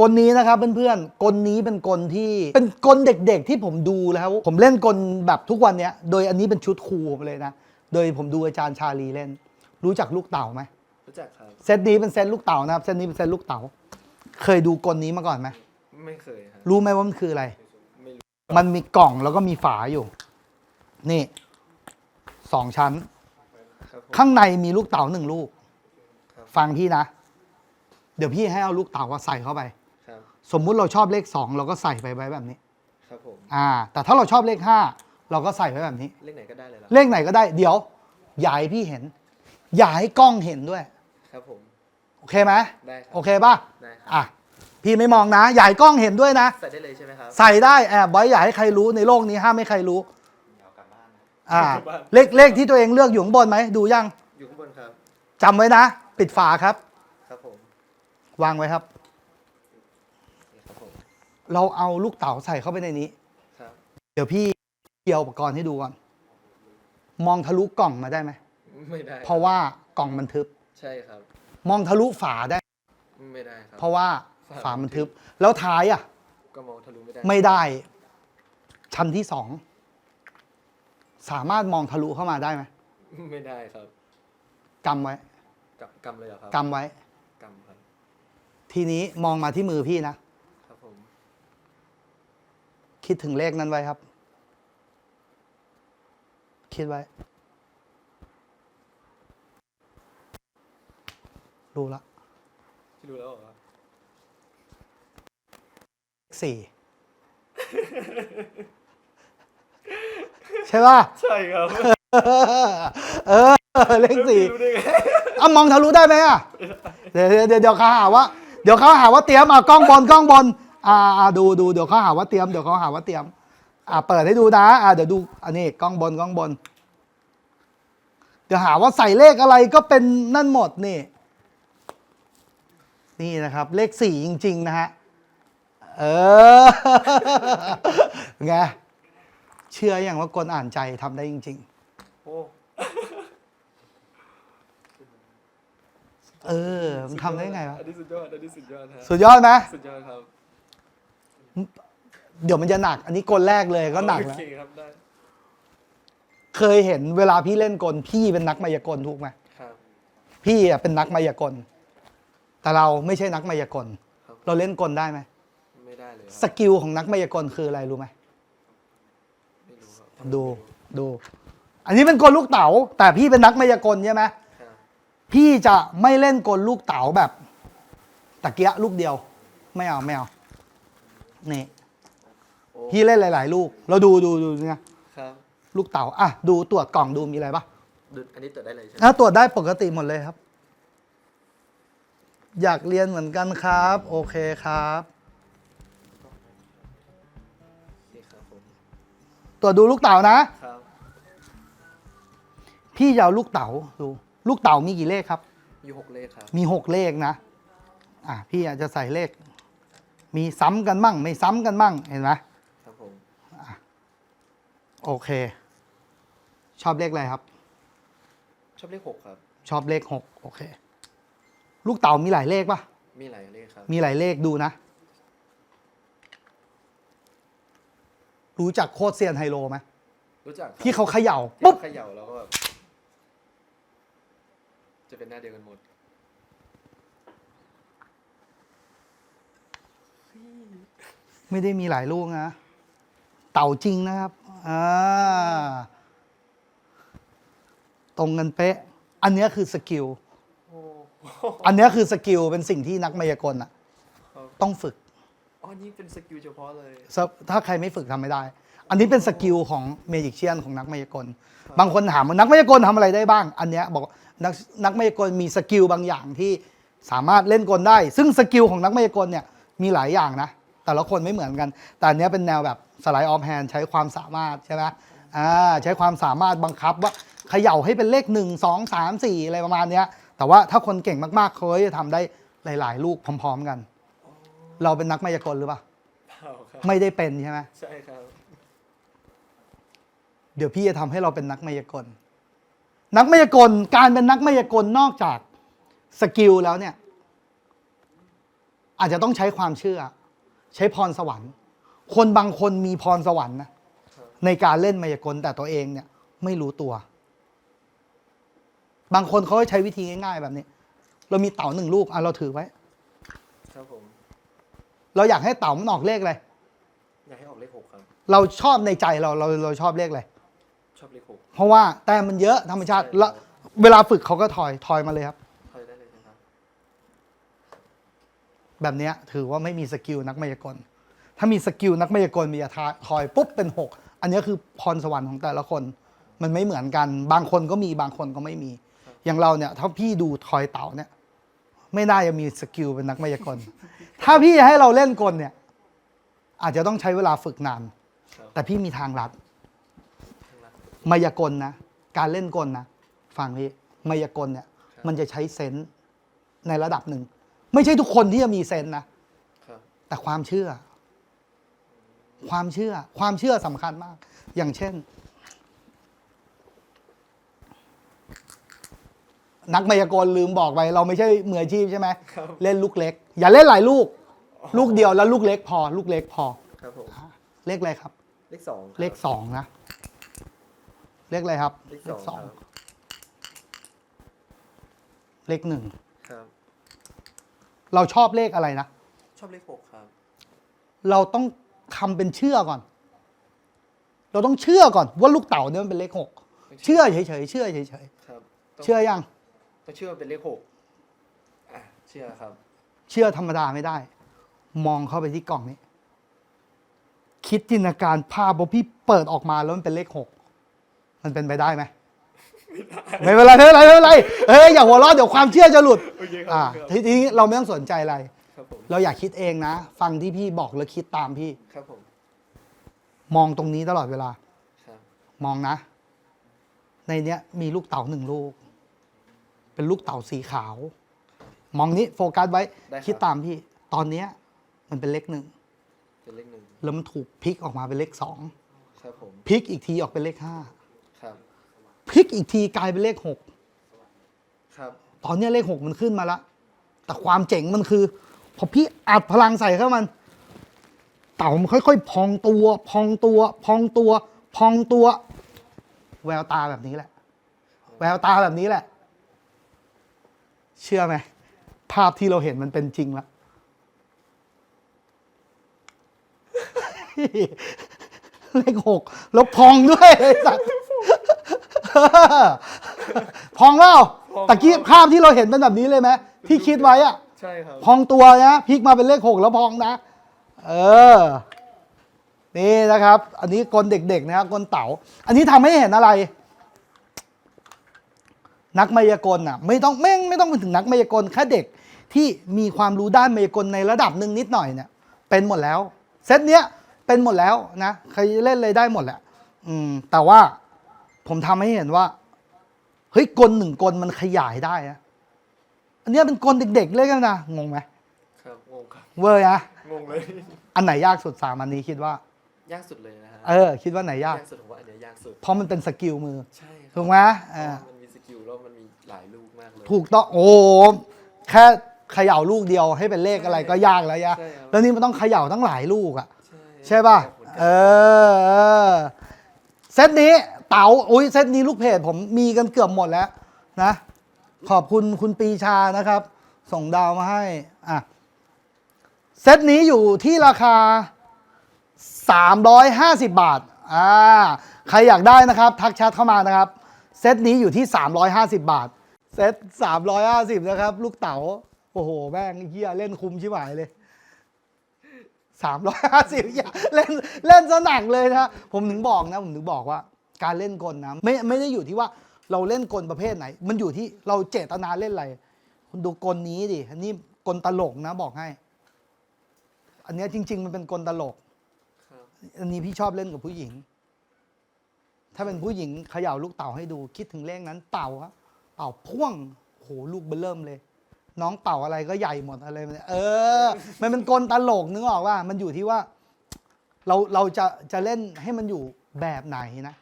กลนี้นะครับเพื่อนๆ กลนี้เป็นกลที่เป็นกลเด็กๆที่ผมดูแล้วผมเล่นกลแบบทุกวันเนี้ย โดยอันนี้เป็นชุดครูผมเลยนะ โดยผมดูอาจารย์ชาลีเล่น รู้จักลูกเต่าไหมรู้จักครับ เซตนี้เป็นเซตลูกเต่านะครับ เซตนี้เป็นเซตลูกเต่า เคยดูกลนี้มาก่อนไหมไม่เคยครับ รู้ไหมว่ามันคืออะไร ไม่รู้ มันมีกล่องแล้วก็มีฝาอยู่ นี่สองชั้น ครับผม ข้างในมีลูกเต๋าหนึ่งลูก ครับ ฟังพี่นะ เดี๋ยวพี่ให้เอาลูกเต๋าอะใส่เข้าไปครับ สมมุติเราชอบเลขสองเราก็ใส่ไปไว้แบบนี้ ครับผม อ่า แต่ถ้าเราชอบเลขห้าเราก็ใส่ไว้แบบนี้ เลขไหนก็ได้เลยเหรอเลขไหนก็ได้เดี๋ยวอย่าให้พี่เห็น อย่าให้กล้องเห็นด้วย ครับผม โอเคไหมได้ครัโอเคป่ะได้ครับ อะพี่ไม่มองนะอย่าให้กล้องเห็นด้วยนะ ใส่ได้เลยใช่ไหมครับ ใส่ได้แอบไว้อย่าให้ใครรู้ในโลกนี้ห้ามให้ใครรู้เอากลับบ้านนะอ่ากลับบ้านเลขเลขที่ตัวเองเลือกอยู่ข้างบนไหมดูยังอยู่ข้างบนครับ จำไว้นะ ปิดฝาครับ ครับผม วางไว้ครับนี่ครับผม เราเอาลูกเต๋าใส่เข้าไปในนี้ ครับ เดี๋ยวพี่เกี่ยวอุปกรณ์ให้ดูก่อน มองทะลุกล่องมาได้ไหม ไม่ได้เพราะว่ากล่องมันทึบ ใช่ครับ มองทะลุฝาได้ ไม่ได้ครับ เพราะว่าฝาฝามันทึบแล้วท้ายอะ ก็มองทะลุไม่ได้ไม่ได้ ชั้นที่สอง สามารถมองทะลุเข้ามาได้ไหมไม่ได้ครับกำไว้กำกำเลยเหรอครับกำไว้ กำครับ ทีนี้มองมาที่มือพี่นะครับผม คิดถึงเลขนั้นไว้ครับ คิดไว้ รู้ละที่รู้แล้วเหรอครับสี่ใช่ป่ะ ใช่ครับ เออ เลขสี่รู้ได้ไงอะมองทะลุได้ไหมอะเดี๋ยวเดี๋ยวเดี๋ยวเดี๋ยวเขาหาว่า เดี๋ยวเขาหาว่าเตรียมอะกล้องบนกล้องบน อ่าอ่าดูดูเดี๋ยวเขาหาว่าเตรียมเดี๋ยวเขาหาว่าเตรียม อ่าเปิดให้ดูนะอ่าเดี๋ยวดูอันนี้กล้องบนกล้องบน เดี๋ยวหาว่าใส่เลขอะไรก็เป็นนั่นหมดนี่ นี่นะครับเลขสี่จริง ๆ นะฮะเออไงเชื่ออย่างว่ากลอ่านใจทำได้จริงโอ้ๆเออมันทำได้ไงวะอันนี้สุดยอดอันนี้สุดยอดครับสุดยอดไหมสุดยอดครับ เดี๋ยวมันจะหนัก อันนี้กลแรกเลยก็หนักโอแล้ว เคครับได้เคยเห็นเวลาพี่เล่นกลพี่เป็นนักมายากลถูกไหมครับพี่อะเป็นนักมายากล แต่เราไม่ใช่นักมายากล ครับเราเล่นกลได้ไหมไม่ได้เลยคสรับกิลของนักมายากลคืออะไรรู้ไหมไม่รู้ครับดูดู อันนี้เป็นกลลูกเต๋าแต่พี่เป็นนักมายากลใช่ไหมครับพี่จะไม่เล่นกลลูกเต๋าแบบตะเกียะลูกเดียว ไม่เอาไม่เอา นี่โอ้พี่เล่นหลาย ๆ ลูก เราดูดูดูเนี่ยครับลูกเต๋าอะดูตรวจกล่องดูมีอะไรปะดูอันนี้ตรวจได้เลยใช่ไหมถ้าตรวจได้ปกติหมดเลยครับ อยากเรียนเหมือนกันครับ โอเคครับ นี่ครับผมตรวจดูลูกเต๋านะ ครับพี่จะเอาลูกเต๋าดูลูกเต๋ามีกี่เลขครับมีหกเลขครับ มีหกเลขนะ อะ พี่อาจจะใส่เลข มีซ้ำกันมั่ง ไม่ซ้ำกันมั่ง เห็นไหมครับผมโอเค ชอบเลขอะไรครับ ชอบเลขหกครับ ชอบเลขหกโอเค ลูกเต๋ามีหลายเลขปะมีหลายเลขครับ มีหลายเลขดูนะ รู้จักโคตรเซียนไฮโลไหมรู้จักครับที่เขาเขย่าที่ปุ๊บ เขย่าแล้วก็แบบจะเป็นหน้าเดียวกันหมด ไม่ได้มีหลายลูกนะ เต่าจริงนะครับอ่าตรงกันเป๊ะ อันเนี้ยคือสกิล โอ้อันเนี้ยคือสกิลเป็นสิ่งที่นักมายากลอะครับ ต้องฝึก อ๋อนี่เป็นสกิลเฉพาะเลยถ้าใครไม่ฝึกทำไม่ได้ อันนี้เป็นสกิลของเมจิกเชียนของนักมายากล บางคนถามว่านักมายากลทำอะไรได้บ้าง อันเนี้ยบอกว่านักนักมายากลมีสกิลบางอย่างที่สามารถเล่นกลได้ ซึ่งสกิลของนักมายากลเนี่ยมีหลายอย่างนะ แต่ละคนไม่เหมือนกัน แต่อันเนี้ยเป็นแนวแบบสไลด์ออฟแฮนใช้ความสามารถใช่ไหมอ่าใช้ความสามารถบังคับว่าเขย่าให้เป็นเลขหนึ่งสองสามสี่อะไรประมาณเนี้ย แต่ว่าถ้าคนเก่งมากๆเขาก็จะทำได้หลาย ๆ ลูกพร้อม ๆ กัน เราเป็นนักมายากลหรือเปล่า เปล่าครับ ไม่ได้เป็นใช่ไหมใช่ครับ เดี๋ยวพี่จะทำให้เราเป็นนักมายากล นักมายากลการเป็นนักมายากลนอกจากสกิลแล้วเนี่ย อาจจะต้องใช้ความเชื่อ ใช้พรสวรรค์ คนบางคนมีพรสวรรค์นะครับในการเล่นมายากลแต่ตัวเองเนี่ยไม่รู้ตัว บางคนเขาก็ใช้วิธีง่ายๆแบบนี้ เรามีเต่าหนึ่งลูกอะเราถือไว้ ครับผม เราอยากให้เต่ามันออกเลขอะไรอยากให้ออกเลขหกครับ เราชอบในใจเราเราเราชอบเลขอะไรชอบเลขหกเพราะว่าแต้มมันเยอะธรรมชาติใช่ครับแล้วเวลาฝึกเขาก็ถอยถอยมาเลยครับ ทอยได้เลยนะครับ แบบเนี้ยถือว่าไม่มีสกิลนักมายากล ถ้ามีสกิลนักมายากลมีอาทาทอยปุ๊บเป็นหกอันนี้คือพรสวรรค์ของแต่ละคน มันไม่เหมือนกัน บางคนก็มีบางคนก็ไม่มี อย่างเราเนี่ยถ้าพี่ดูทอยเต่าเนี่ย ไม่น่าจะมีสกิลเป็นนักมายากล ถ้าพี่ให้เราเล่นกลเนี่ย อาจจะต้องใช้เวลาฝึกนานครับแต่พี่มีทางลัดข้างล่างมายากลนะ การเล่นกลนะ ฟังพี่ มายากลเนี่ยครับมันจะใช้เซนส์ในระดับหนึ่ง ไม่ใช่ทุกคนที่จะมีเซนส์นะครับแต่ความเชื่อ ความเชื่อ ความเชื่อสำคัญมาก อย่างเช่น นักมายากลลืมบอกไป เราไม่ใช่มืออาชีพใช่ไหมครับเล่นลูกเล็ก อย่าเล่นหลายลูก ลูกเดียวแล้วลูกเล็กพอ ลูกเล็กพอครับผมเลขอะไรครับ เลขสองครับเลขสองนะ เลขอะไรครับ เลขสองครับเลขหนึ่งครับ เราชอบเลขอะไรนะ ชอบเลขหกครับ เราต้องทำเป็นเชื่อก่อน เราต้องเชื่อก่อนว่าลูกเต่าเนี่ยมันเป็นเลขหกเชื่อเฉยๆเชื่อเฉยครับๆต้องเชื่อยัง ต้องเชื่อว่าเป็นเลขหกอะเชื่อครับ เชื่อธรรมดาไม่ได้ มองเข้าไปที่กล่องนี้ คิดจินตนาการภาพว่าพี่เปิดออกมาแล้วมันเป็นเลขหกมันเป็นไปได้ไหม ไม่เป็นไรไม่เป็นไรไม่เป็นไรเฮ้ยอย่าหัวเราะเดี๋ยวความเชื่อจะหลุดโอเคครัอ่าครับ ทีนี้เราไม่ต้องสนใจอะไร ครับผมเราอยากคิดเองนะ ฟังที่พี่บอกแล้วคิดตามพี่ ครับผมมองตรงนี้ตลอดเวลา ครับมองนะ ในเนี้ยมีลูกเต่าหนึ่งลูก เป็นลูกเต่าสีขาว มองนี้โฟกัสไว้ได้รับคิดตามพี่ ตอนเนี้ยมันเป็นเลขหนึ่งเป็นเลขหนึ่งแล้วมันถูกพลิกออกมาเป็นเลขสองครับผมพลิกอีกทีออกเป็นเลขห้าครับพ ลิกอีกทีกลายเป็นเลขหกครับ ตอนเนี้ยเลขหกมันขึ้นมาละแต่ความเจ๋งมันคือ พอพี่อัดพลังใส่เข้ามัน เต่ามันค่อยๆ พองตัว พองตัว พองตัว พองตัว แววตาแบบนี้แหละ แววตาแบบนี้แหละ เชื่อไหมภาพที่เราเห็นมันเป็นจริงแล้ว เลขหกแล้วพองด้วยไอ้สัตว์ พองเปล่าตะกี้ภาพที่เราเห็นเป็นแบบนี้เลยไหมที่คิดไว้อะใช่ครับ พองตัวนะพลิกมาเป็นเลขหกแล้วพองนะ เออ นี่นะครับ อันนี้กลเด็กๆนะครับกลเต๋า อันนี้ทำให้เห็นอะไร นักมายากลอะ ไม่ต้องแม่งไม่ต้องไปถึงนักมายากลแค่เด็กที่มีความรู้ด้านมายากลในระดับหนึ่งนิดหน่อยเนี่ยเป็นหมดแล้ว เซตเนี้ยเป็นหมดแล้วนะใครเล่นเลยได้หมดแหละ อืม แต่ว่า ผมทำให้เห็นว่าเฮ้ยกลหนึ่งกลมันขยายได้นะอันเนี้ยเป็นกลเด็กๆเล่นกันนะงงไหมครับงงครับเวอร์นะงงเลย อันไหนยากสุดสามอันนี้คิดว่า ยากสุดเลยนะฮะเออ คิดว่าไหนยากยากสุดผมว่าอันเนี้ยยากสุดเพราะมันเป็นสกิลมือใช่ครับถูกไหมเพอ่าราะว่ามันมีสกิลแล้วมันมีหลายลูกมากเลยถูกต้องโอ้โหแค่เขย่าลูกเดียวให้เป็นเลขอะไรก็ยากแล้วยะใช่ครับแล้วนี่มันต้องเขย่าทั้งหลายลูกอะใช่ใช่ป่ะครับเออเออเซตนี้ เต๋าอุ้ยเซตนี้ลูกเพจผมมีกันเกือบหมดแล้วนะ ขอบคุณคุณปีชานะครับ ส่งดาวมาให้อะเซตนี้อยู่ที่ราคา 350 บาทอ่าใครอยากได้นะครับ ทักแชทเข้ามานะครับ เซตนี้อยู่ที่ 350 บาท เซต350 นะครับ ลูกเต๋าโอ้โหแม่งเฮียเล่นคุ้มชิบหายเลยสามร้อยห้าสิบเล่นเล่นสนักเลยนะผมถึงบอกนะ ผมถึงบอกว่า การเล่นกลนะไม่ไม่ได้อยู่ที่ว่าเราเล่นกลประเภทไหน มันอยู่ที่เราเจตนาเล่นอะไรคุณดูกลนี้ดิอันนี้กลตลกนะบอกให้ อันเนี้ยจริง ๆ มันเป็นกลตลกครับอันนี้พี่ชอบเล่นกับผู้หญิง ถ้าเป็นผู้หญิงเขย่าลูกเต่าให้ดู คิดถึงเลขนั้นเต่าครับเต่าพ่วงโหลูกเบอเริ่มเลย น้องเต่าอะไรก็ใหญ่หมดอะไรมันเออ มันเป็นกลตลกนึกออกว่า มันอยู่ที่ว่า เราเราจะจะเล่นให้มันอยู่แบบไหนนะ